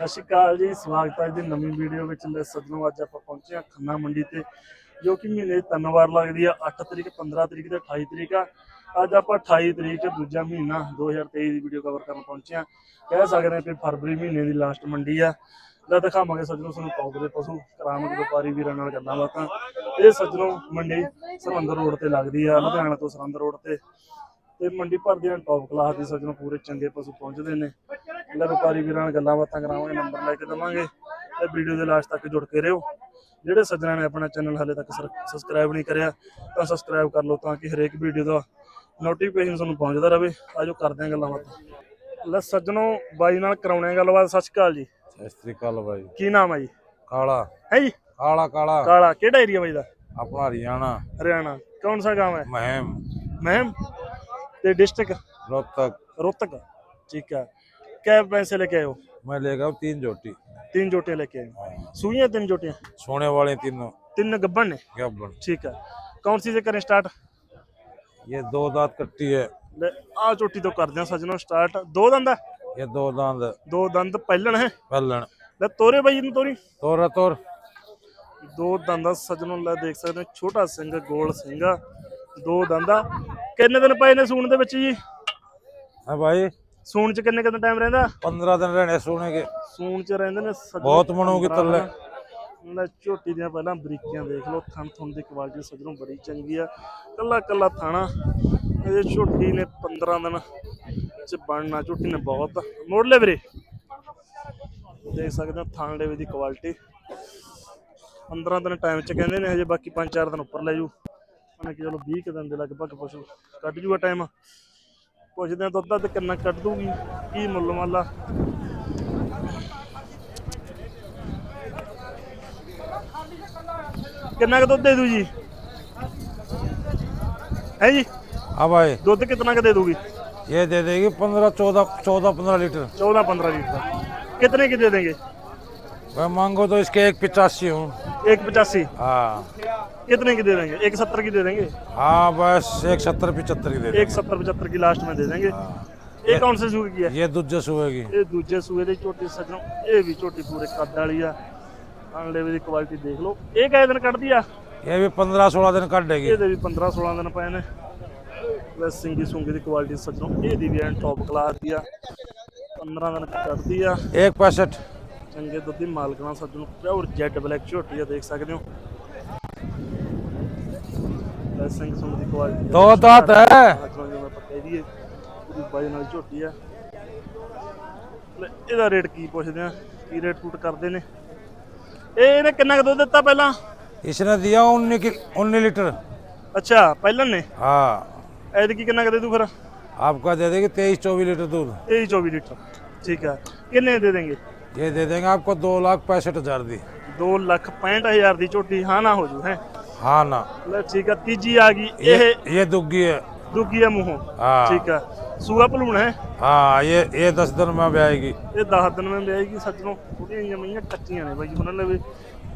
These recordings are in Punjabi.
ਸਤਿ ਸ਼੍ਰੀ ਅਕਾਲ ਜੀ, ਸਵਾਗਤ ਹੈ ਜੀ ਨਵੀਂ ਵੀਡੀਓ ਵਿੱਚ ਲੈ ਸੱਜਣੋ। ਅੱਜ ਆਪਾਂ ਪਹੁੰਚੇ ਹਾਂ ਖੰਨਾ ਮੰਡੀ ਤੇ, ਜੋ ਕਿ ਮਹੀਨੇ ਤਿੰਨ ਵਾਰ ਲੱਗਦੀ ਆ 8 ਤਰੀਕ 15 ਤਰੀਕ ਤੇ 28 ਤਰੀਕ ਆ। ਅੱਜ ਆਪਾਂ 28 ਤਰੀਕ, ਦੂਜਾ ਮਹੀਨਾ 2023 ਦੀ ਵੀਡੀਓ ਕਵਰ ਕਰਨ ਪਹੁੰਚੇ ਹਾਂ। ਕਹਿ ਸਕਦੇ ਹਾਂ ਕਿ ਫਰਵਰੀ ਮਹੀਨੇ ਦੀ ਲਾਸਟ ਮੰਡੀ ਆ। ਲੈ ਦਿਖਾਵਾਂਗੇ ਸੱਜਣੋ ਤੁਹਾਨੂੰ ਟੌਪ ਦੇ ਪਸ਼ੂ ਕਰਾਮਤ ਵਪਾਰੀ ਵੀਰਾਂ ਨਾਲ ਗੱਲਾਂ ਬਾਤਾਂ। ਇਹ ਸੱਜਣੋ ਮੰਡੀ ਸਰਹੰਦ ਰੋਡ ਤੇ ਲੱਗਦੀ ਆ, ਲੁਧਿਆਣਾ ਤੋਂ ਸਰਹੰਦ ਰੋਡ ਤੇ। ਤੇ ਮੰਡੀ ਭਰ ਦੀਆਂ ਟੌਪ ਕਲਾਸ ਦੀ ਸੱਜਣੋ ਪੂਰੇ ਚੰਗੇ ਪਸ਼ੂ ਪਹੁੰਚਦੇ ਨੇ। ਇਹਨਾਂ ਵਪਾਰੀ ਵੀਰਾਂ ਨਾਲ ਗੱਲਾਂ ਬਾਤਾਂ ਕਰਾਵਾਂਗੇ ਨੰਬਰ ਲੈ ਕੇ ਦਵਾਂਗੇ ਤੇ ਵੀਡੀਓ ਦੇ ਲਾਸਟ ਤੱਕ ਜੁੜ ਕੇ ਰਹੋ। ਜਿਹੜੇ ਸੱਜਣਾ ਨੇ ਆਪਣਾ ਚੈਨਲ ਹਾਲੇ ਤੱਕ ਸਬਸਕ੍ਰਾਈਬ ਨਹੀਂ ਕਰਿਆ ਤਾਂ ਸਬਸਕ੍ਰਾਈਬ ਕਰ ਲਓ ਤਾਂ ਕਿ ਹਰੇਕ ਵੀਡੀਓ ਦਾ ਨੋਟੀਫਿਕੇਸ਼ਨ ਤੁਹਾਨੂੰ ਪਹੁੰਚਦਾ ਰਹੇ। ਆਜੋ ਕਰਦੇ ਹਾਂ ਗੱਲਾਂ ਬਾਤਾਂ। ਲੈ ਸੱਜਣੋ ਬਾਈ ਨਾਲ ਕਰਾਉਣੇ ਗੱਲਬਾਤ। ਸਤਿ ਸ਼੍ਰੀ ਅਕਾਲ ਜੀ। ਸਤਿ ਸ਼੍ਰੀ ਅਕਾਲ ਬਾਈ। ਕੀ ਨਾਮ ਹੈ ਜੀ? ਕਾਲਾ। ਹੈ ਜੀ? ਕਾਲਾ ਕਾਲਾ। ਕਾਲਾ। ਕਿਹੜਾ ਏਰੀਆ ਬਾਈ ਦਾ? ਆਪਣਾ ਹਰਿਆਣਾ। ਹਰਿਆਣਾ। ਕੌਣ ਸਾ ਗਾਂਵ ਹੈ? ਮਹਿਮ। ਮਹਿਮ? ਤੇ ਡਿਸਟ੍ਰਿਕਟ ਰੋਹਤਕ। ਰੋਹਤਕ। ਠੀਕ ਹੈ क्या पैसे लेके आए हो मैं ले गया हूँ तीन जोटी तीन जोटियां लेके आए सुई हैं तीन जोटियां सोने वाले तीनों तीन गब्बन ने गब्बन ठीक है कौन सी से करें स्टार्ट ये दो दांत कट्टी है ले आ चोटी तो कर दें सजनों स्टार्ट दो दंद है ये दो दांत दो दंद पहलन है पलन ले तोरे भाई इन तोरी तोरा तोर ਦੋ ਦੰਦਾ ਸਜਣੋਂ ਲੈ ਦੇਖ ਸਕਦੇ ਹੋ ਛੋਟਾ ਸਿੰਘ ਗੋਲ ਸਿੰਘ ਆ। ਦੋ ਦੰਦਾ ਕਿੰਨੇ ਦਿਨ ਪਏ ਨੇ ਸੂਣ ਦੇ ਵਿੱਚ ਜੀ है भाई ਸੂਣ ਚ ਕਿੰਨੇ ਕਿੰਨਾ ਟਾਈਮ ਰਹਿੰਦਾ? 15 ਦਿਨ ਰਹਿਣੇ ਸੋਨੇ ਕੇ। ਸੂਣ ਚ ਰਹਿੰਦੇ ਨੇ ਸੱਜਣੋ ਬਹੁਤ ਬਣੂਗੀ ਤੱਲੇ। ਲੈ ਝੋਟੀ ਦੀਆਂ ਪਹਿਲਾਂ ਬਰੀਕੀਆਂ ਦੇਖ ਲਓ ਥਣ ਥਣ ਦੀ ਕੁਆਲਿਟੀ ਸੱਜਣੋ ਬੜੀ ਚੰਗੀ ਆ। ਕੱਲਾ ਕੱਲਾ ਥਾਣਾ ਇਹ ਝੋਟੀ ਨੇ 15 ਦਿਨ ਚ ਬਣਨਾ ਝੋਟੀ ਨੇ ਬਹੁਤ। ਮੋੜ ਵੀਰੇ। ਦੇਖ ਸਕਦੇ ਹੋ ਥਣ ਦੀ ਕੁਆਲਿਟੀ 15 ਦਿਨ ਟਾਈਮ ਚ ਕਹਿੰਦੇ ਨੇ ਹਜੇ ਬਾਕੀ 5-4 ਦਿਨ ਉੱਪਰ ਲੈ ਜੂ ਉਹਨਾਂ ਕਿ ਚਲੋ 20 ਕੁ ਦਿਨ ਦੇ ਲਗਭਗ ਪਸ਼ੂ ਕੱਢ ਜੂਗਾ ਟਾਈਮ ਪੁੱਛਦੇ ਆ ਦੁੱਧ ਤੇ ਕਿੰਨਾ ਕੱਢ ਦੂਗੀ ਕੀ ਮੁੱਲ ਮਾਲਾ ਕਿੰਨਾ ਕੁ ਦੁੱਧ ਦੇ ਦੂ ਜੀ ਹੈ ਜੀ हाँ भाई ਦੁੱਧ ਕਿੰਨਾ ਕੁ ਦੇ ਦੂਗੀ ये दे देगी पंद्रह चौदह चौदह पंद्रह लीटर 14 15 लीटर कितने की दे देंगे भाई मांगो तो इसके एक पिचासी हूँ एक पचासी हाँ कितने की दे देंगे एक सत्तर की दे देंगे हाँ बस एक सत्तर पिचहत्तर की दे एक सत्तर पचहत्तर की लास्ट में दे देंगे ਇਹ ਕੌਣ ਸੇ ਸੂਏ ਕੀ ਹੈ ये दूजे सुएगी ਇਹ ਦੂਜੇ ਸੂਏ ਦੀ ਝੋਟੀ ਸੱਜਣੋ ਇਹ ਵੀ ਝੋਟੀ ਪੂਰੇ ਕੱਦ ਵਾਲੀ ਆ ਅਣਲੇ ਦੀ ਕੁਆਲਿਟੀ ਦੇਖ ਲਓ ਇਹ ਕਿੰਨੇ ਦਿਨ ਕੱਢਦੀ ਆ ये भी पंद्रह सोलह दिन काट देगी ਇਹਦੇ ਵੀ 15 16 ਦਿਨ ਪਏ ਨੇ ਵੈਸੇ ਸਿੰਗੀ ਸੁੰਗੀ ਦੀ ਕੁਆਲਿਟੀ ਸੱਜਣੋ ਇਹਦੀ ਵੀ ਐਨ ਟੌਪ ਕਲਾਸ ਦੀ ਆ 15 ਦਿਨ ਕੱਢਦੀ ਆ एक पैंसठ ਚੰਗੇ ਦੁੱਧ ਦੀ ਮਾਲਕਣਾ ਸੱਜਣ ਪਿਓਰ ਜੈਡ ਬਲੈਕ ਝੋਟੀ ਆ ਦੇਖ ਸਕਦੇ ਹੋ। ਸਿੰਘ ਸੁਣ ਦੀ ਕੁਆਲਿਟੀ ਦੋ ਦਾਤ ਹੈ। ਪੂਰੀ ਬਾਜ ਨਾਲ ਝੋਟੀ ਆ ਇਹਦਾ ਰੇਟ ਕੀ ਪੁੱਛਦੇ ਆ? ਕੀ ਰੇਟ ਟੂਟ ਕਰਦੇ ਨੇ? ਇਹ ਇਹਨੇ ਕਿੰਨਾ ਕੁ ਦੁੱਧ ਦਿੱਤਾ ਪਹਿਲਾਂ? ਇਸ ਨੇ ਦਿਆ 19 19 ਲੀਟਰ। ਅੱਛਾ ਪਹਿਲਾਂ ਨੇ? ਹਾਂ। ਐਦ ਕੀ ਕਿੰਨਾ ਕੁ ਦੇ ਦੂ ਫਿਰ? ਆਪਕਾ ਦੇ ਦੇਗੇ 23 24 ਲੀਟਰ दूध 23 24 लीटर ठीक है कितने दे देंगे ये दे देंगे आपको दो लाख पैंसठ हजार दी 2 ਲੱਖ 65000 ਦੀ ਝੋਟੀ ਹਾਂ ਨਾ ਹੋ ਜੂ ਹੈ हाँ ना ਲੈ ਠੀਕ ਆ ਤੀਜੀ ਆ ਗਈ ये ਇਹ ये दुग्गी है ਦੁੱਗੀ ਆ ਮੂੰਹੋਂ हाँ ਠੀਕ ਆ ਸੂਆ ਭਲੂਣ ਹੈ हाँ ये ये दस दिन में भी आएगी ਇਹ 10 ਦਿਨ ਮੈਂ ਵਿਆਹੇਗੀ ਸੱਜਣੋਂ ਉਹਦੀਆਂ ਜਿਹੀਆਂ ਮਈਆਂ ਕੱਚੀਆਂ ਨੇ ਬਾਈ ਉਹਨਾਂ ਲਈ ਵੀ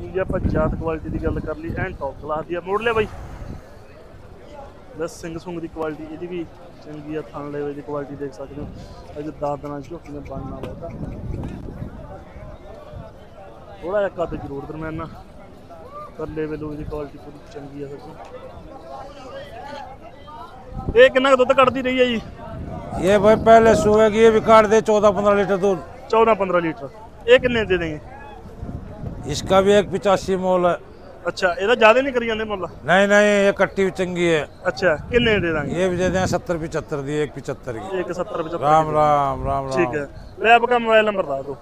ਜੇ ਆਪਾਂ ਜਾਤ ਕੁਆਲਿਟੀ ਦੀ ਗੱਲ ਕਰ ਲਈ ਐਨ ਟੌਪ ਕਲਾਸ ਦੀ ਆ ਮੋੜ ਲਿਆ ਬਾਈ ਬਸ ਸਿੰਘ ਸੁੰਗ ਦੀ ਕੁਆਲਿਟੀ ਇਹਦੀ ਵੀ ਚੰਗੀ ਆ ਥਣ ਲੈਵੇ ਦੀ ਕੁਆਲਿਟੀ ਦੇਖ ਸਕਦੇ ਹੋ ਅਜੇ 10 ਦਿਨਾਂ ਚ ਝੋਟੀਆਂ ਬਣਨਾ ਬਹੁਤਾ ਥੋੜਾ ਜਿਹਾ ਕੱਦ ਜ਼ਰੂਰ ਦਰਮਿਆਨਾ। ਕੱਲੇ ਵੇਲੋ ਦੀ ਕੁਆਲਿਟੀ ਪੂਰੀ ਚੰਗੀ ਆ ਸੱਜਣ ਇਹ ਕਿੰਨਾ ਦੁੱਧ ਕੱਢਦੀ ਰਹੀ ਹੈ ਜੀ? ये भाई पहले सुबह की ये भी काट दे चौदह पंद्रह लीटर दूध चौदह पंद्रह लीटर ये कितने दे देंगे इसका भी एक पिचासी मोल है ਇਹਦਾ ਜ਼ਿਆਦਾ ਨਹੀਂ ਕਰੀ ਜਾਂਦੇ ਮੁੱਲ? ਨਹੀਂ ਨਹੀਂ ਇਹ ਕੱਟੀ ਵੀ ਚੰਗੀ ਹੈ। ਅੱਛਾ ਕਿੰਨੇ ਦੇ ਦਾਂਗੇ? ਇਹ ਵੀ ਦੇ ਦਾਂ 70 75 ਦੀ। 1 ਦੀ 1 ਰਾਮ ਰਾਮ ਰਾਮ ਰਾਮ ਠੀਕ ਹੈ। ਲੈ ਆਪਕਾ ਮੋਬਾਈਲ ਨੰਬਰ ਦੱਸ ਦਿਓ।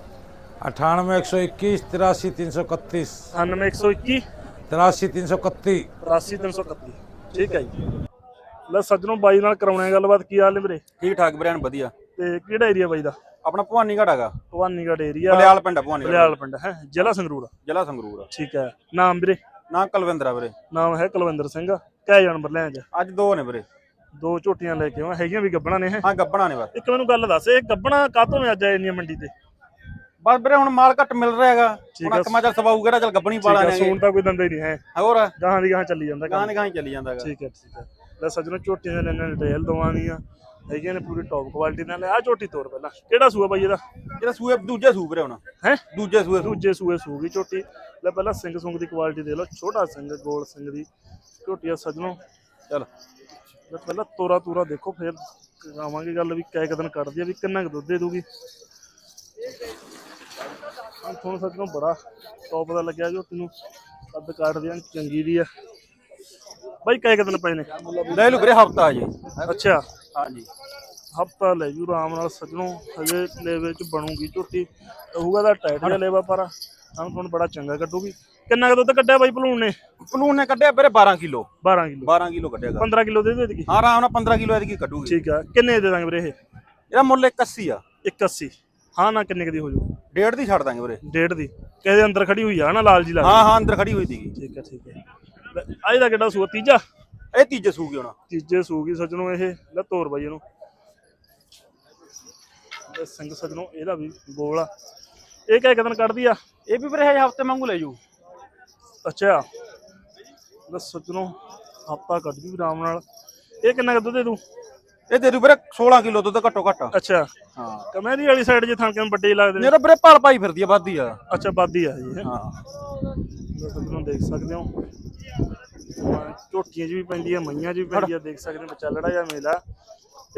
अठानवे एक सौ इक्कीस तिरासी तीन सौ इकतीस अठानवे एक सौ इक्की तिरासी तीन सौ इकतीस तिरासी तीन सौ इकत्ती ठीक है जी ਲੈ ਸੱਜਣੋਂ ਬਾਈ ਨਾਲ ਕਰਾਉਣੇ ਆ ਗੱਲਬਾਤ ਕੀ ਹਾਲ ਨੇ ਵੀਰੇ ਠੀਕ ਠਾਕ ਵੀਰੇ ਐਨ ਵਧੀਆ ਤੇ ਕਿਹੜਾ ਏਰੀਆ ਬਾਈ ਦਾ ਆਪਣਾ ਭਵਾਨੀ ਘਾਟ ਹੈਗਾ ਭਵਾਨੀਗੜ੍ਹ ਏਰੀਆ ਬਲਿਆਲ ਪਿੰਡ ਆ ਭਵਾਨੀ ਬਲਿਆਲ ਪਿੰਡ ਹੈ ਜ਼ਿਲ੍ਹਾ ਸੰਗਰੂਰ ਜ਼ਿਲ੍ਹਾ ਸੰਗਰੂਰ ਆ। ਠੀਕ ਹੈ ਨਾਮ ਵੀਰੇ ਨਾਂ ਕੁਲਵਿੰਦਰ ਆ ਵੀਰੇ ਨਾਮ ਹੈ ਕੁਲਵਿੰਦਰ ਸਿੰਘ ਕੈ ਜਾਨਵਰ ਲੈ ਅੱਜ ਅੱਜ ਦੋ ਨੇ ਵੀਰੇ ਦੋ ਝੋਟੀਆਂ ਲੈ ਕੇ ਆਵਾਂ ਹੈਗੀਆਂ ਵੀ ਗੱਬਣਾ ਨੇ ਹੈ ਹਾਂ ਗੱਬਣਾ ਨੇ ਬਸ ਇੱਕ ਮੈਨੂੰ ਗੱਲ ਦੱਸ ਇਹ ਗੱਬਣਾ ਕਾਹਤੋਂ ਨੇ ਅੱਜ ਆਏ ਇੰਨੀਆਂ ਮੰਡੀ ਤੇ ਬਸ ਵੀਰੇ ਹੁਣ ਮਾਲ ਘੱਟ ਮਿਲ ਰਿਹਾ ਹੈਗਾ। ਹੁਣ। ਅਕਮਾ ਚੱਲ ਸਵਾਊ ਕਿਹੜਾ ਚੱਲ ਗੱਬਣੀ ਪਾਲਾ ਨੇ ਸੂਣ ਤਾਂ ਕੋਈ ਦੰਦਾ ਹੀ ਨਹੀਂ ਹੈ। ਹੋਰ? ਗਾਹਾਂ ਦੀ ਗਾਹਾਂ ਚੱਲੀ ਜਾਂਦਾ ਕੰਮ। ਗਾਂ ਨੇ ਗਾਂ ਹੀ ਚੱਲੀ ਜਾਂਦਾ ਹੈਗਾ। ਠੀਕ ਹੈ ਠੀਕ ਹੈ ਲੈ ਸੱਜਣੋ ਝੋਟੀਆਂ ਦੇ ਲੈਣੇ ਡਿਟੇਲ ਦਵਾਉਣੀ ਆ ਹੈਗੀਆਂ ਨੇ ਪੂਰੀ ਟੌਪ ਕੁਆਲਿਟੀ ਨਾਲ। ਆ ਝੋਟੀ ਤੋਰ ਪਹਿਲਾਂ। ਕਿਹੜਾ ਸੂਆ ਬਾਈ ਇਹਦਾ? ਜਿਹੜਾ ਸੂਏ ਦੂਜੇ ਸੂ ਵੀਰੇ ਹੁਣ। ਹੈ? ਦੂਜੇ ਸੂਏ ਦੂਜੇ ਸੂਏ ਸੂਗੀ ਝੋਟੀ। ਲੈ ਪਹਿਲਾਂ ਸਿੰਘ ਸੁੰਗ ਦੀ ਕੁਆਲਿਟੀ ਦੇ ਲਓ। ਛੋਟਾ ਸਿੰਘ ਗੋਲ ਸਿੰਘ ਦੀ ਝੋਟੀ ਆ ਸਜਣੋ। ਚਲ। ਲੈ ਪਹਿਲਾਂ ਤੋਰਾ ਤੂਰਾ ਦੇਖੋ ਫਿਰ ਕਰਾਵਾਂਗੇ ਗੱਲ ਵੀ। ਕੈ ਕਦਨ ਕੱਢਦੀ ਆ ਵੀ ਕਿੰਨਾ ਕੁ ਦੁੱਧ ਦੇ ਦੂਗੀ। ਹਾਂ ਤੁਹਾਨੂੰ ਸੱਚੋਂ ਬੜਾ ਟੌਪ ਦਾ ਲੱਗਿਆ ਝੋਟੀ ਨੂੰ ਕੱਦ ਕੱਢਦੀ ਆ ਚੰਗੀ ਦੀ ਆ। ਬਾਈ ਕੈ ਕਦਨ ਪਏ ਨੇ? ਲੈ ਲੂ ਵੀਰੇ ਹਫਤਾ ਜੀ ਅੱਛਾ। ਹਾਂਜੀ। ਹਫਤਾ ਲੈ ਜੂ ਆਰਾਮ ਨਾਲ ਸਜਣੋ ਹਜੇ ਲੇਵੇ ਚ ਬਣੂਗੀ ਝੋਟੀ। ਹੋਊਗਾ ਦਾ ਟਾਈਟ ਜਿਹਾ ਲੇਵਾ ਪਰ ਸਾਨੂੰ ਤੁਹਾਨੂੰ ਬੜਾ ਚੰਗਾ ਕੱਢੂਗੀ। ਕਿੰਨਾ ਕੁ ਦੁੱਧ ਕੱਢਿਆ ਬਾਈ ਭਲੂਣ ਨੇ? ਪਲੂਨ ਨੇ ਕੱਢਿਆ ਵੀਰੇ 12 ਕਿਲੋ। 12 ਕਿਲੋ। 12 ਕਿਲੋ ਕੱਢਿਆਗਾ 15 ਕਿਲੋ ਦੇ ਦੇ ਹਾਂ ਆਰਾਮ ਨਾਲ 15 ਕਿਲੋ ਇਹਦੀ ਕੱਢੂਗੀ। ਠੀਕ ਆ। ਕਿੰਨੇ ਦੇ ਦਾਂਗੇ ਵੀਰੇ ਇਹ? ਇਹਦਾ ਮੁੱਲ 81 ਆ। 81 ਹਾਂ ਨਾ ਕਿੰਨੇ ਕੁ ਦੀ ਹੋ ਜੂ ਡੇਢ ਦੀ ਛੱਡ ਦਾਂਗੇ ਵੀਰੇ। ਡੇਢ ਦੀ। ਕਿਹਦੇ ਅੰਦਰ ਖੜੀ ਹੋਈ ਆ ਨਾ ਲਾਲ ਜੀ ਲਾਲ? ਹਾਂ ਹਾਂ ਅੰਦਰ ਖੜੀ ਹੋਈ ਸੀਗੀ। ਠੀਕ ਹੈ ਠੀਕ ਹੈ ਲੈ, ਆਹ ਇਹਦਾ ਕਿਹੜਾ ਸੂਆ? ਤੀਜਾ? ਇਹ ਤੀਜੇ ਸੂਗੀ ਹੁਣ। ਤੀਜੇ ਸੂਗੀ ਸਜਣੋ ਇਹ। ਲੈ ਤੋਰ ਬਾਈ ਇਹਨੂੰ। ਲੈ ਸਿੰਘ ਸਜਣੋ ਇਹਦਾ ਵੀ ਗੋਲ ਆ। ਇਹ ਕਿਹ ਕਦਨ ਕੱਢਦੀ ਆ? ਇਹ ਵੀ ਵੀਰੇ ਹਫ਼ਤੇ ਵਾਂਗੂ ਲੈ ਜੂ। ਅੱਛਾ। ਲੈ ਸਜਣੋ ਹੱਪਾ ਕੱਢ ਜੂ ਆਰਾਮ ਨਾਲ। ਇਹ ਕਿੰਨਾ ਕੁ ਦੁੱਧ ਦੇ ਦੂ ਇਹ ਦੇ ਦੂ ਵੀਰੇ 16 ਕਿਲੋ ਦੁੱਧ ਘੱਟੋ ਘੱਟ। ਅੱਛਾ। ਹਾਂ। ਕਮੇਰੀ ਵਾਲੀ ਸਾਈਡ ਜੇ ਥਾਂ ਕਿਵੇਂ ਵੱਡੇ ਲੱਗਦੇ? ਨੇ ਮੇਰਾ ਵੀਰੇ ਭਲ ਪਾਈ ਫਿਰਦੀ ਆ ਵੱਧਦੀ ਆ। ਅੱਛਾ ਬਾਦੀ ਆ ਜੀ ਹਾਂ। ਦੇਖ ਸਕਦੇ ਹੋ। ਝੋਟੀਆਂ 'ਚ ਵੀ ਪੈਂਦੀ ਆ ਮਈਆਂ 'ਚ ਵੀ ਪੈਂਦੀ ਆ ਦੇਖ ਸਕਦੇ ਹੋ ਬੱਚਾ ਲੜਾ ਜਾਂ ਮੇਲਾ।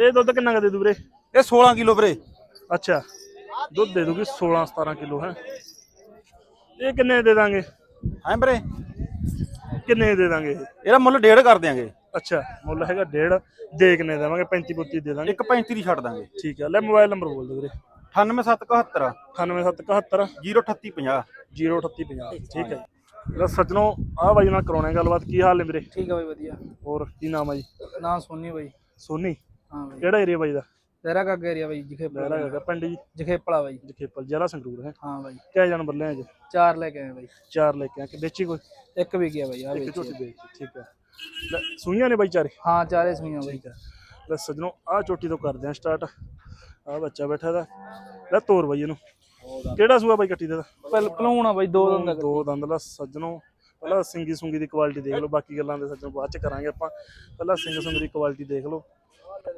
ਇਹ ਦੁੱਧ ਕਿੰਨਾ ਕੁ ਦੇ ਦੂ ਵੀਰੇ? ਇਹ 16 ਕਿਲੋ ਵੀਰੇ। ਅੱਛਾ। ਦੁੱਧ ਦੇ ਦੂਗੀ 16 17 ਕਿਲੋ ਹੈ। ਇਹ ਕਿੰਨੇ ਦੇ ਦਾਂਗੇ? ਹਾਂ ਵੀਰੇ? ਕਿੰਨੇ ਦੇ ਦਾਂਗੇ ਇਹ? ਇਹਦਾ ਮੁੱਲ ਡੇਢ ਕਰ ਦਿਆਂਗੇ। ਅੱਛਾ ਮੁੱਲ ਹੈਗਾ ਡੇਢ ਦੇ ਕਿੰਨੇ ਦੇਵਾਂਗੇ 35 35 ਦੇ ਦਾਂਗੇ। ਇੱਕ 35 ਦੀ ਛੱਡ ਦਾਂਗੇ। ਠੀਕ ਹੈ ਲੈ ਮੋਬਾਈਲ ਨੰਬਰ ਬੋਲ ਦਿਓ ਵੀਰੇ। 98771 98771 03850 03850 ਠੀਕ ਹੈ। ਲੈ ਸੱਜਣੋ ਆ ਬਾਈ ਨਾਲ ਕਰਾਉਣੇ ਗੱਲਬਾਤ ਕੀ ਹਾਲ ਨੇ ਵੀਰੇ? ਠੀਕ ਆ ਬਾਈ ਵਧੀਆ। ਹੋਰ ਕੀ ਨਾਮ ਆ ਜੀ ਨਾਂ ਸੋਨੀ ਬਾਈ। ਸੋਨੀ? ਹਾਂ ਬਾਈ। ਕਿਹੜਾ ਏਰੀਆ ਬਾਈ ਦਾ? ਤੇਰਾ ਕੱਗ ਏਰੀਆ ਬਾਈ ਜਖੇਪਲਾ ਹੈਗਾ ਪਿੰਡ ਜੀ? ਜਖੇਪਲਾ ਬਾਈ। ਜਖੇਪਲ ਜ਼ਿਲ੍ਹਾ ਸੰਗਰੂਰ ਹੈ? ਹਾਂ ਬਾਈ। ਕਿਆ ਜਾਨ ਬੱਲੇ ਅੱਜ ਚਾਰ ਲੈ ਕੇ ਆਏ ਬਾਈ। ਚਾਰ ਲੈ ਕੇ ਆ ਕਿ ਵੇਚੀ ਕੋਈ? ਇੱਕ ਵੀ ਗਿਆ ਬਾਈ ਆ ਇੱਕ ਵੇਚ ਝੋਟੀ ਵੇਚੀ ਠੀਕ ਹੈ। ਲੈ ਸੂਈਆਂ ਨੇ ਬਾਈ ਚਾਰੇ? ਹਾਂ ਚਾਰੇ ਸੂਈਆਂ ਬਾਈ। ਲੈ ਸੱਜਣੋ ਆਹ ਚੋਟੀ ਤੋਂ ਕਰਦੇ ਆ ਸਟਾਰਟ ਆਹ ਬੱਚਾ ਬੈਠਾ ਦਾ ਲੈ ਤੋਰ ਬਾਈ ਇਹਨੂੰ। ਕਿਹੜਾ ਸੂਆ ਬਾਈ ਕੱਟੀ ਦਾ ਪਹਿਲ ਪਲੂਣ ਆ ਬਾਈ ਦੋ ਦਿਨ ਦਾ ਦੋ ਦੰਦ ਲਾ ਸੱਜਣੋ। ਪਹਿਲਾਂ ਸਿੰਗੀ ਸੁੰਗੀ ਦੀ ਕੁਆਲਿਟੀ ਦੇਖ ਲਓ ਬਾਕੀ ਗੱਲਾਂ ਦੇ ਸੱਜਣੋ ਬਾਅਦ ਚ ਕਰਾਂਗੇ ਆਪਾਂ। ਪਹਿਲਾਂ ਸਿੰਗ ਸੁੰਗੀ ਦੀ ਕੁਆਲਿਟੀ ਦੇਖ ਲਓ।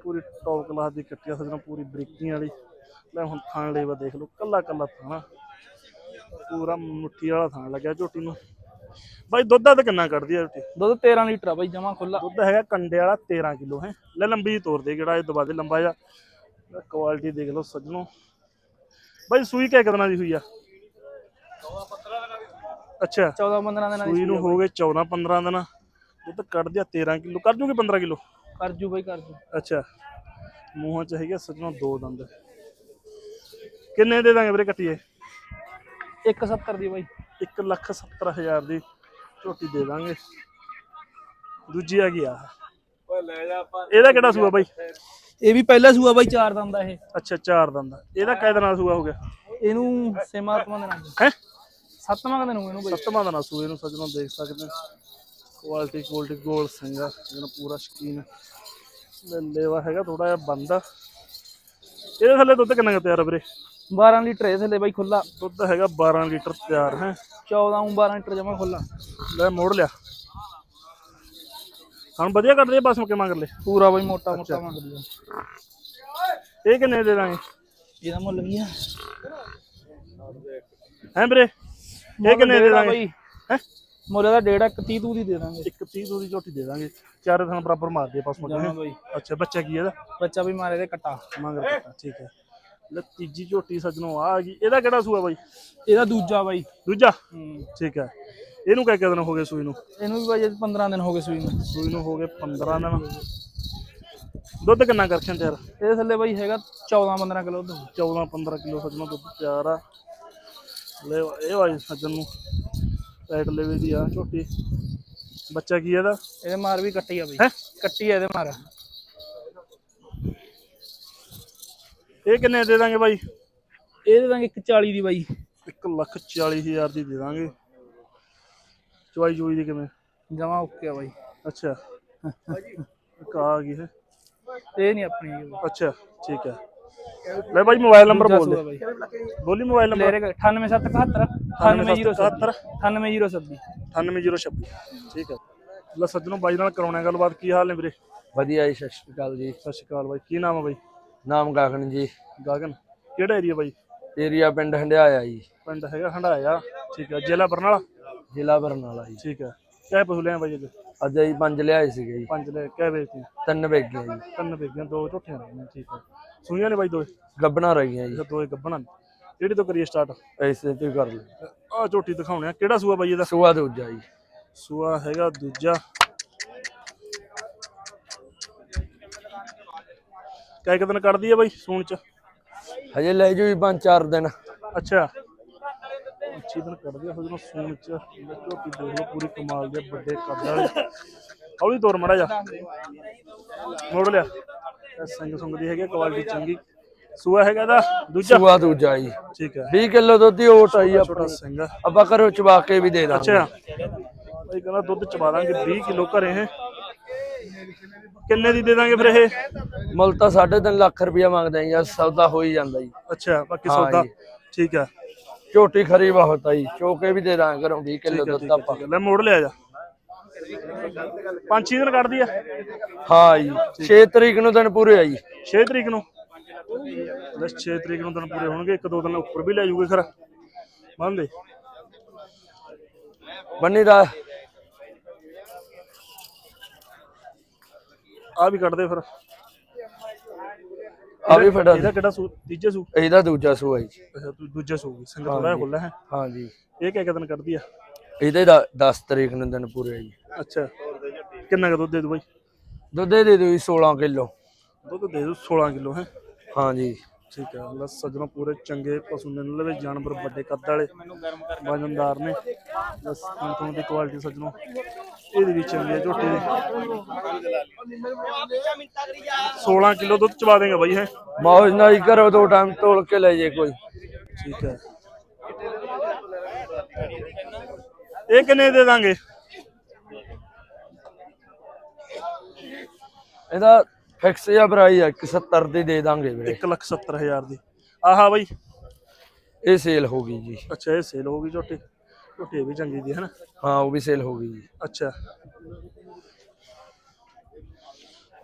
ਪੂਰੀ ਟੌਪ ਕਲਾਸ ਦੀ ਕੱਟੀ ਆ ਸੱਜਣੋ ਪੂਰੀ ਬਰੀਕੀ ਵਾਲੀ। ਲੈ ਹੁਣ ਥਾਣ ਲੇਵਾ ਦੇਖ ਲਓ ਕੱਲਾ ਕੱਲਾ ਥਾਣਾ ਪੂਰਾ ਮੁੱਠੀ ਵਾਲਾ ਥਾਣ ਲੱਗਿਆ ਝੋਟੀ ਨੂੰ। ਬਾਈ ਦੁੱਧ ਦਾ ਕਿੰਨਾ ਕੱਢਦੀ ਆ ਝੋਟੀ ਦੁੱਧ 13 ਲੀਟਰ ਆ ਬਾਈ ਜਮਾ ਖੁੱਲਾ ਦੁੱਧ ਹੈਗਾ ਕੰਡੇ ਵਾਲਾ 13 ਕਿਲੋ ਹੈ। ਲੈ ਲੰਬੀ ਤੋਰ ਦੇ ਕਿਹੜਾ ਇਹ ਦਬਾ ਦੇ ਲੰਬਾ ਜਿਹਾ। ਕੁਆਲਿਟੀ ਦੇਖ ਲਓ ਸੱਜਣੋ। ਬਾਈ ਸੂਈ ਕਿਆ ਕਦਨਾਂ ਦੀ ਹੋਈ ਆ? ਅੱਛਾ। 14 15 ਦਿਨਾਂ ਦੀ ਸੂਈ ਨੂੰ ਹੋ ਗਏ 14 15 ਦਿਨ। ਦੁੱਧ ਕੱਢ ਦਿਆ 13 ਕਿਲੋ। ਕਰ ਜੂਗੀ 15 ਕਿਲੋ? ਕਰ ਜੂ ਬਾਈ ਕਰ ਜੂ। ਅੱਛਾ। ਮੂੰਹਾਂ ਚ ਹੈਗੇ ਸੱਜਣੋ ਦੋ ਦੰਦ। ਕਿੰਨੇ ਦੇ ਦਾਂਗੇ ਵੀਰੇ ਕੱਟੀਏ? 170 ਦੀ ਬਾਈ। 1 ਲੱਖ 70 ਹਜ਼ਾਰ ਦੀ। ਝੋਟੀ ਦੇ ਦਾਂਗੇ। ਦੂਜੀ ਆ ਗਈ ਆ। ਇਹਦਾ ਕਿਹੜਾ ਸੂਆ ਬਾਈ? ਇਹ ਵੀ ਪਹਿਲਾ ਸੂਆ ਬਾਈ ਚਾਰ ਦੰਦ ਦਾ ਇਹ। ਅੱਛਾ ਚਾਰ ਦੰਦ। ਇਹਦਾ ਕਾਇਦਾ ਨਾਲ ਸੂਆ ਹੋ ਗਿਆ? ਇਹਨੂੰ ਸੇਮਾਤਮਾ ਦੇ ਨਾਲ। ਹੈ? ਸੱਤਵਾਂ ਦਿਨ ਹੋਊ ਇਹਨੂੰ ਬਾਈ। ਸੱਤਵਾਂ ਦਾ ਨਾ ਸੂਏ ਨੂੰ ਸੱਜਣੋਂ ਦੇਖ ਸਕਦੇ ਹੋ। ਕੁਆਲਿਟੀ ਕੁਆਲਿਟੀ ਗੋਲ ਸਿੰਘਾ ਜਿਹਨੂੰ ਪੂਰਾ ਸ਼ਕੀਨ। ਲੈ ਲੇਵਾ ਹੈਗਾ ਥੋੜਾ ਜਿਹਾ ਬੰਦ ਆ। ਇਹਦੇ ਥੱਲੇ ਦੁੱਧ ਕਿੰਨਾ ਕੁ ਤਿਆਰ ਆ ਵੀਰੇ? 12 ਲੀਟਰ ਇਹ ਥੱਲੇ ਬਾਈ ਖੁੱਲਾ ਦੁੱਧ ਹੈਗਾ 12 ਲੀਟਰ ਤਿਆਰ ਹੈ। 14 ਉਂ 12 ਲੀਟਰ ਜਮਾ ਖੁੱਲਾ ਲੈ ਮੋੜ ਲਿਆ। ਹੁਣ ਵਧੀਆ ਆ ਬਸ ਮੁੱਕੇ ਮੰਗ ਲੈ ਪੂਰਾ ਬਾਈ ਮੋਟਾ ਮੋਟਾ ਮੰਗ ਲਿਆ ਇਹ ਕਿੰਨੇ ਦੇ ਦਾਂਗੇ? ਇਹਦਾ ਮੁੱਲ ਵੀ ਆ? ਹੈ ਵੀਰੇ? ਇਹ ਕਿੰਨੇ ਦੇ ਦਾਂਗੇ? ਹੈ? ਮੁੱਲ ਦਾ ਡੇਢ ਇੱਕ 30 ਤੂ ਦੀ ਦੇ ਦਾਂਗੇ। ਇੱਕ 30 ਦੂ ਦੀ ਝੋਟੀ ਦੇ ਦਾਂਗੇ। ਚਾਰੇ ਥਾਂ ਬਰਾਬਰ ਮਾਰ ਦੇ ਪਾਸ ਜਮਾ ਮੁੱਕੇ ਬਾਈ। ਅੱਛਾ ਬੱਚਾ ਕੀ ਇਹਦਾ? ਬੱਚਾ ਵੀ ਮਾਰੇ ਦੇ ਕਟਾ। ਮੰਗ ਰਿਹਾ ਠੀਕ ਹੈ ਲੈ ਤੀਜੀ ਝੋਟੀ ਸੱਜਣੋਂ ਆ ਗਈ। ਇਹਦਾ ਕਿਹੜਾ ਸੂਆ ਬਾਈ? ਇਹਦਾ ਦੂਜਾ ਬਾਈ। ਦੂਜਾ? ਠੀਕ ਹੈ। ਇਹਨੂੰ ਕਹਿ ਕੇ ਦਿਨ ਹੋ ਗਏ ਸੂਈ ਨੂੰ? ਇਹਨੂੰ ਵੀ ਬਾਈ 15 ਦਿਨ ਹੋ ਗਏ ਸੂਈ ਨੂੰ। ਸੂਈ ਨੂੰ ਹੋ ਗਏ 15 ਦਿਨ। ਦੁੱਧ ਕਿੰਨਾ ਕਰ ਖਿੰ ਤਿਆਰ? ਇਹਦੇ ਥੱਲੇ ਬਾਈ ਹੈਗਾ 14 15 ਕਿਲੋ ਦੁੱਧ। 14 15 ਕਿਲੋ ਸੱਜਣੋਂ ਦੁੱਧ ਤਿਆਰ ਆ। ਲੈ ਇਹ ਵਾਈ ਸੱਜਣ ਨੂੰ ਪੈਟ ਲੈਵੇ ਦੀ ਆ ਝੋਟੀ। ਬੱਚਾ ਕੀ ਇਹਦਾ? ਇਹਦੇ ਮਾਰ ਵੀ ਕੱਟੀ ਆ ਬਾਈ। ਕੱਟੀ ਆ ਇਹਦੇ ਮਾਰ। ਇਹ ਕਿੰਨੇ ਦੇ ਦਾਂਗੇ ਬਾਈ? ਇਹ ਦੇ ਦਾਂਗੇ 140 ਦੀ ਬਾਈ। 1 ਲੱਖ 40 ਹਜ਼ਾਰ ਦੀ ਦੇ ਦਾਂਗੇ। ਚਵਾਈ ਚੋਈ ਦੀ ਕਿਵੇਂ? ਜਮਾ ਓਕੇ ਆ ਬਾਈ। ਅੱਛਾ। ਇੱਕ ਆ ਗਈ ਹੈ। ਇਹ ਨਹੀਂ ਆਪਣੀ ਹੈਗੀ ਬਾਈ। ਅੱਛਾ ਠੀਕ ਹੈ। ਲੈ ਬਾਈ ਮੋਬਾਈਲ ਨੰਬਰ ਦੂਜਾ ਬੋਲ ਸੂਆ ਦੇ ਬਾਈ। ਬੋਲੀ ਮੋਬਾਈਲ ਨੰਬਰ। ਮੇਰੇ 98771 98070 98026 98026 ਠੀਕ ਹੈ। ਲੈ ਸੱਜਣੋਂ ਬਾਈ ਨਾਲ ਕਰਾਉਣਾ ਗੱਲਬਾਤ। ਕੀ ਹਾਲ ਨੇ ਵੀਰੇ? ਵਧੀਆ ਜੀ ਸਤਿ ਸ਼੍ਰੀ ਅਕਾਲ ਜੀ। ਸਤਿ ਸ਼੍ਰੀ ਅਕਾਲ ਬਾਈ। ਕੀ ਨਾਮ ਹੈ ਬਾਈ? ਨਾਮ ਗਗਨ ਜੀ। ਗਗਨ? ਕਿਹੜਾ ਏਰੀਆ ਬਾਈ? ਏਰੀਆ ਪਿੰਡ ਹੰਡਿਆਇਆ ਜੀ। ਪਿੰਡ ਹੈਗਾ ਹੰਡਾਇਆ। ਠੀਕ ਹੈ ਜ਼ਿਲ੍ਹਾ ਬਰਨਾਲਾ? ਜ਼ਿਲ੍ਹਾ ਬਰਨਾਲਾ ਜੀ। ਠੀਕ ਹੈ ਕਿਹ ਪਸ਼ੂ ਲਿਆ ਬਾਈ ਅੱਜ? ਅੱਜ ਅਸੀਂ ਪੰਜ ਲਿਆਏ ਸੀਗੇ ਜੀ। ਪੰਜ ਲੈ ਕਹਿ ਵੇਚਤੀ? ਤਿੰਨ ਵੇਗੀਆਂ ਜੀ। ਤਿੰਨ ਵੇਚੀਆਂ ਦੋ ਝੋਟੀਆਂ ਨੇ ਠੀਕ ਹੈ ਸੂਈਆਂ ਨੇ ਬਾਈ ਦੋਏ? ਗੱਬਣਾ ਰਹੀਆਂ ਜੀ। ਗੱਭਣਾ ਨੇ। ਕਿਹੜੀ ਤੋਂ ਕਰੀਏ ਸਟਾਰਟ ਐਸੇ ਤੇ ਕਰ ਲਓ। ਆਹ ਝੋਟੀ ਦਿਖਾਉਣੇ ਆ। ਕਿਹੜਾ ਸੂਆ ਬਾਈ ਇਹਦਾ? ਸੁਆ ਦੂਜਾ ਜੀ। ਸੂਆ ਹੈਗਾ ਦੂਜਾ। ਕਿਆ ਦਿਨ ਕੱਢਦੀ ਹੈ ਬਾਈ ਸੂਣ ਚ? ਹਜੇ ਲੈ ਜੂ ਪੰਜ ਚਾਰ ਦਿਨ। ਅੱਛਾ। ਅੱਛੀ ਦਿਨ ਕੱਢਦੀ ਆ ਫਿਰ ਜਦੋਂ ਸੂਣ ਚ ਝੋਟੀ ਦੇਖ ਲਓ ਪੂਰੀ ਕਮਾਲ ਦੇ ਵੱਡੇ ਕੱਦ ਵਾਲੇ। ਹੌਲੀ ਤੋਰ ਮੜਾ ਜਾ ਮੋੜ ਲਿਆ। ਇਹ ਸਿੰਘ ਸੁੰਗ ਦੀ ਹੈਗੀ ਕੁਆਲਿਟੀ ਚੰਗੀ। ਸੂਆ ਹੈਗਾ ਇਹਦਾ? ਦੂਜਾ? ਸੁਆ ਦੂਜਾ ਜੀ। ਠੀਕ ਹੈ। 20 ਕਿਲੋ ਦੁੱਧ ਦੀ ਓਟ ਆਈ ਆਪਣੀ। ਸਿੰਘ ਆ। ਆਪਾਂ ਕਰੋ ਚਬਾ ਕੇ ਵੀ ਦੇ ਦਾਂਗੇ। ਅੱਛਾ ਬਾਈ ਕਹਿੰਦਾ ਦੁੱਧ ਚਵਾ ਦਾਂਗੇ 20 ਕਿਲੋ ਘਰੇ ਹੈ। ਕਿੰਨੇ ਦੀ ਦੇ ਦਾਂਗੇ ਫਿਰ ਇਹ? ਮੁੱਲ ਤਾਂ 3.5 ਲੱਖ ਰੁਪਇਆ ਮੰਗਦੇ ਆ ਜੀ ਸੌਦਾ ਹੋ ਹੀ ਜਾਂਦਾ ਜੀ। ਅੱਛਾ ਬਾਕੀ ਹਾਂ ਸੌਦਾ। ਜੀ। ਠੀਕ ਹੈ ਝੋਟੀ ਖਰੀ ਬਹੁਤ ਆ ਜੀ ਚੋਕੇ ਵੀ ਦੇ ਦਾਂਗੇ ਘਰੋਂ 20 ਕਿਲੋ ਦੁੱਧ ਆਪਾਂ। ਠੀਕ। ਲੈ ਮੋੜ ਲਿਆ ਜਾ। ਪੰਜ ਛੇ ਦਿਨ ਕੱਢਦੀ ਆ? ਹਾਂ ਜੀ 6 ਤਰੀਕ ਨੂੰ ਦਿਨ ਪੂਰੇ ਆ ਜੀ। 6 ਤਰੀਕ ਨੂੰ? ਲੈ 6 ਤਰੀਕ ਨੂੰ ਦਿਨ ਪੂਰੇ ਹੋਣਗੇ ਇੱਕ ਦੋ ਦਿਨ ਉੱਪਰ ਵੀ ਲੈ ਜੂਗੇ ਖਰਾ ਮੰਨਦੇ? ਬੰਨੀ ਦਾ ਆ ਵੀ ਕੱਢਦੇ ਫਿਰ। ਆ ਵੀ ਫੜਾ ਇਹਦਾ ਕਿਹੜਾ ਸੂ? ਤੀਜੇ ਸੂ? ਇਹਦਾ ਦੂਜਾ ਸੂਆ ਜੀ। ਅੱਛਾ ਤੂੰ ਦੂਜੇ ਸੂ ਸਿੰਘ ਥੋੜਾ ਜਿਹਾ ਖੁੱਲਾ ਹੈ ਹਾਂ। ਜੀ ਇਹ ਕਿਆ ਦਿਨ ਕੱਢਦੀ ਆ? ਇਹਦੇ 10 ਤਰੀਕ ਨੂੰ ਦਿਨ ਪੂਰੇ ਆ ਜੀ। ਅੱਛਾ। ਕਿੰਨਾ ਕੁ ਦੁੱਧ ਦੇ ਦੂ ਬਾਈ? ਦੁੱਧ ਦੇ ਦਿਓ ਜੀ 16 ਕਿਲੋ। ਦੁੱਧ ਦੇ ਦੂ 16 ਕਿਲੋ ਹੈ? ਹਾਂ ਜੀ ਠੀਕ ਹੈ ਲੈ ਸੱਜਣੋਂ ਪੂਰੇ ਚੰਗੇ ਪਸ਼ੂ ਨੇ ਲਵੇ ਜਾਨਵਰ ਵੱਡੇ ਕੱਦ ਵਾਲੇ ਵਜਨਦਾਰ ਨੇ। ਬਸ ਤੁਹਾਨੂੰ ਦੀ ਕੁਆਲਿਟੀ ਸੱਜਣੋਂ ਇਹਦੀ ਵੀ ਚੰਗੀ ਹੈ ਝੋਟੀ ਦੀ। 16 ਕਿਲੋ ਦੁੱਧ ਚਵਾ ਦੇਗਾ ਬਾਈ ਹੈ? ਮੌਜ ਨਾਲ ਹੀ ਕਰੋ ਦੋ ਟਾਈਮ ਤੋਲ ਕੇ ਲੈ ਜੇ ਕੋਈ। ਠੀਕ ਹੈ। ਇਹ ਕਿੰਨੇ ਦੇ ਦਾਂਗੇ? ਇਹਦਾ ਫਿਕਸ ਜਾਂ ਭਰਾਈ ਆ 170 ਦੀ ਦੇ ਦਾਂਗੇ ਵੀਰੇ। 1 ਲੱਖ 70 ਹਜ਼ਾਰ ਦੀ। ਆਹਾ ਬਾਈ। ਇਹ ਸੇਲ ਹੋ ਗਈ ਜੀ। ਅੱਛਾ ਇਹ ਸੇਲ ਹੋ ਗਈ ਝੋਟੀ। ਝੋਟੀ ਇਹ ਵੀ ਚੰਗੀ ਦੀ ਹੈ ਨਾ ਹਾਂ ਉਹ ਵੀ ਸੇਲ ਹੋ ਗਈ ਜੀ। ਅੱਛਾ।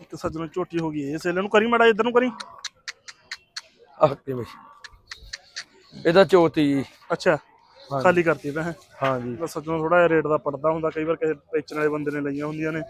ਇੱਕ ਸੱਜਣੋਂ ਝੋਟੀ ਹੋ ਗਈ ਇਹ ਸੇਲ ਨੂੰ ਕਰੀ ਮੜਾ ਇਧਰ ਨੂੰ ਕਰੀ। ਆਹ ਕੇ ਬਈ ਇਹਦਾ ਚੋਤੀ ਜੀ। ਅੱਛਾ ਖਾਲੀ ਕਰਤੀ ਤਾਂ ਹੈ? ਹਾਂ ਜੀ। ਬਸ ਸੱਜਣੋਂ ਥੋੜਾ ਜਿਹਾ ਰੇਟ ਦਾ ਪੜਦਾ ਹੁੰਦਾ ਕਈ ਵਾਰ ਕਿਸੇ ਵੇਚਣ ਵਾਲੇ ਬੰਦੇ ਨੇ ਲਈਆਂ ਹੁੰਦੀਆਂ ਨੇ।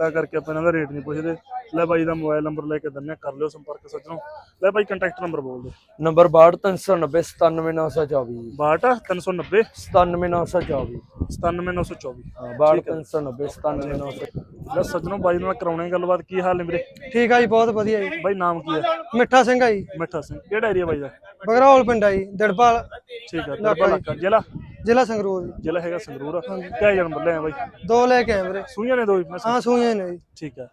ਤਾਂ ਕਰਕੇ ਆਪਾਂ ਇਹਨਾਂ ਦਾ ਰੇਟ ਨਹੀਂ ਪੁੱਛਦੇ। ਲੈ ਬਾਈ ਦਾ ਮੋਬਾਈਲ ਨੰਬਰ ਲੈ ਕੇ ਦਿੰਨੇ ਆ, ਕਰ ਲਿਓ ਸੰਪਰਕ ਸੱਜਣੋਂ। ਲੈ ਬਾਈ ਕੰਟੈਕਟ ਨੰਬਰ ਬੋਲ ਦੇ ਨੰਬਰ 62390 97924 ਜੀ 62 390 97924 97924 ਹਾਂ 62390 97924 ਲੈ ਸੱਜਣੋਂ ਬਾਈ ਨਾਲ ਕਰਾਉਣੇ ਆ ਗੱਲਬਾਤ ਕੀ ਹਾਲ ਨੇ ਵੀਰੇ? ਠੀਕ ਆ ਜੀ ਬਹੁਤ ਵਧੀਆ ਜੀ। ਬਾਈ ਨਾਮ ਕੀ ਹੈ ਮਿੱਠਾ ਸਿੰਘ ਆ ਜੀ। ਮਿੱਠਾ ਸਿੰਘ। ਕਿਹੜਾ ਏਰੀਆ ਬਾਈ ਦਾ? ਬਗਰੌਲ ਪਿੰਡ ਆ ਜੀ ਦਿੜਪਾਲ। ਠੀਕ ਦਰਬਾ ਇਲਾਕਾ ਜ਼ਿਲ੍ਹਾ? ਜ਼ਿਲ੍ਹਾ ਸੰਗਰੂਰ ਜੀ। ਜ਼ਿਲ੍ਹਾ ਹੈਗਾ ਸੰਗਰੂਰ। ਕਿਆ ਜਨਮ ਲੈ ਆ ਬਾਈ? ਦੋ ਲੈ ਕੇ ਆਏ ਵੀਰੇ। ਸੂਈਆਂ ਨੇ ਦੋ ਹੀ, ਮੈਂ ਸੁਣ- ਹਾਂ ਸੂਈਆਂ ਨੇ ਜੀ। ਠੀਕ ਹੈ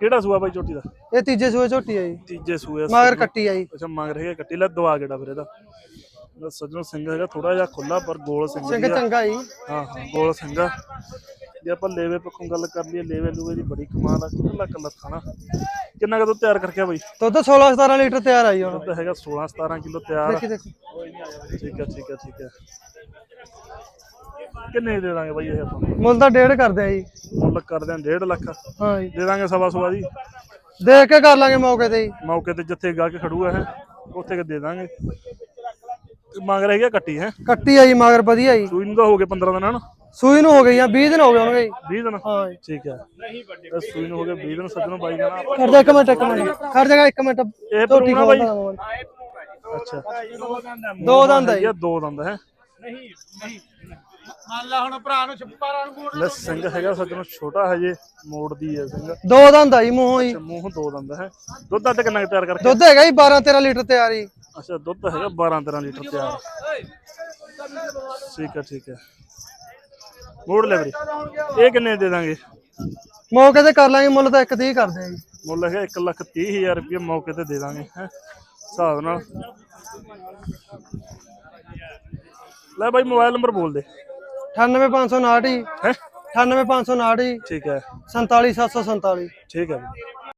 ਕਿਹੜਾ ਸੂਆ ਬਾਈ ਝੋਟੀ ਦਾ? ਇਹ ਤੀਜੇ ਸੂਏ ਝੋਟੀ ਆ ਜੀ। ਤੀਜੇ ਸੂਏ ਮਗਰ ਕੱਟੀ ਆ ਜੀ। ਅੱਛਾ ਮੰਗ ਰਹੇ ਕੱਟੀ। ਲੈ ਦਵਾ ਗੇੜਾ ਫਿਰ ਇਹਦਾ? ਇਹਦਾ ਸੱਜਣੋਂ ਸਿੰਘ ਹੈਗਾ ਥੋੜਾ ਜਿਹਾ ਖੁੱਲਾ ਪਰ ਗੋਲ ਸਿੰਘ ਸਿੰਘ ਦੀ ਆ। ਚੰਗਾ ਜੀ। ਹਾਂ ਹਾਂ ਗੋਲ ਸਿੰਘ ਆ। ਜੇ ਆਪਾਂ ਲੇਵੇ ਪੱਖੋਂ ਗੱਲ ਕਰ ਲਈਏ ਲੇਵੇ ਲੂਵੇ ਦੀ ਬੜੀ ਕਮਾਲ ਆ ਕੱਲਾ ਕੱਲਾ ਥਾਣਾ ਕਿੰਨਾ ਕਦੋਂ ਤਿਆਰ ਕਰਕੇ ਬਾਈ? ਦੁੱਧ 16 17 ਲੀਟਰ ਤਿਆਰ ਆ ਜੀ ਹੁਣ। ਦੁੱਧ ਹੈਗਾ 16 17 ਕਿਲੋ ਤਿਆਰ। ਦੇਖੀ ਦੇਖੀ। ਠੀਕ ਹੈ ਠੀਕ ਹੈ ਠੀਕ ਹੈ ਕਿੰਨੇ ਦੇ ਦਾਂਗੇ ਬਾਈ ਇਹ ਆਪਾਂ? ਮੁੱਲ ਤਾਂ ਡੇਢ ਕਰਦੇ ਆ ਜੀ। ਮੁੱਲ ਕਰਦੇ ਆਂ 1.5 ਲੱਖ। ਹਾਂ ਜੀ। ਦੇ ਦਾਂਗੇ ਸਵਾ ਸਵਾ ਦੀ ਦੇਖ ਕੇ ਕਰ ਲਾਂਗੇ ਮੌਕੇ ਤੇ ਜੀ। ਮੌਕੇ ਤੇ ਜਿੱਥੇ ਗਾ ਕੇ ਖੜੂਗਾ ਹੈ ਉੱਥੇ ਕੇ ਦੇ ਦਾਂਗੇ। ਤੇ ਮੰਗ ਰਹੀ ਹੈ ਕੱਟੀ ਹੈ? ਕੱਟੀ ਆ ਜੀ ਮਗਰ ਵਧੀਆ ਜੀ। ਸੂਈ ਨੂੰ ਤਾਂ ਹੋ ਗਏ 15 ਦਿਨ ਹਨ ਸੂਈ ਨੂੰ ਹੋ ਗਈ ਆ 20 ਦਿਨ ਹੋ ਗਏ ਹੋਣਗੇ ਜੀ। 20 ਦਿਨ? ਹਾਂ ਜੀ। ਠੀਕ ਹੈ ਤੇ ਸੂਈ ਨੂੰ ਹੋ ਗਏ 20 ਦਿਨ ਸੱਜਣੋਂ ਬਾਈ ਜਾਣਾ ਖੜ ਜਾ ਇੱਕ ਮਿੰਟ ਇੱਕ ਮਿੰਟ। ਖੜ ਜਾ ਇੱਕ ਮਿੰਟ। ਇਹ ਪਰੂਣਾ ਬਾਈ। ਅੱਛਾ। ਦੋ ਦੰਦ ਇਹ ਦੋ ਦੰਦ ਹੈ? ਲੈ ਸਿੰਘ ਹੈਗਾ ਸੱਜਣੋਂ ਛੋਟਾ ਹਜੇ ਮੋੜਦੀ ਹੈ ਸਿੰਘ। ਦੋ ਦੰਦ ਆ ਜੀ ਮੂੰਹੋਂ ਜੀ ਤੇ ਮੂੰਹ ਦੋ ਦੰਦ ਹੈ। ਦੁੱਧ ਅੱਧ ਕਿੰਨਾ ਕੁ ਤਿਆਰ ਕਰਕੇ? ਦੁੱਧ ਹੈਗਾ ਜੀ 12 13 ਲੀਟਰ ਤਿਆਰ ਜੀ ਅੱਛਾ ਦੁੱਧ ਹੈਗਾ 12 13 ਲੀਟਰ ਤਿਆਰ। ਠੀਕ ਹੈ ਠੀਕ ਹੈ। ਮੋੜ ਲੈ ਵੀਰੇ। ਇਹ ਕਿੰਨੇ ਦੇ ਦਾਂਗੇ? ਮੌਕੇ ਤੇ ਕਰ ਲਾਂਗੇ ਮੁੱਲ ਤਾਂ ਇੱਕ 30 ਕਰਦੇ ਆ ਜੀ। ਮੁੱਲ ਹੈਗਾ 1 ਲੱਖ 30 ਹਜ਼ਾਰ ਰੁਪਏ ਮੌਕੇ ਤੇ ਦੇ ਦਾਂਗੇ ਹੈ। ਹਿਸਾਬ ਨਾਲ। ਲੈ ਬਾਈ ਮੋਬਾਈਲ ਨੰਬਰ ਬੋਲ ਦੇ। 98559 ਜੀ ਹੈ 98559 ਜੀ ਠੀਕ ਹੈ। 47747 ਠੀਕ ਹੈ ਵੀਰੇ।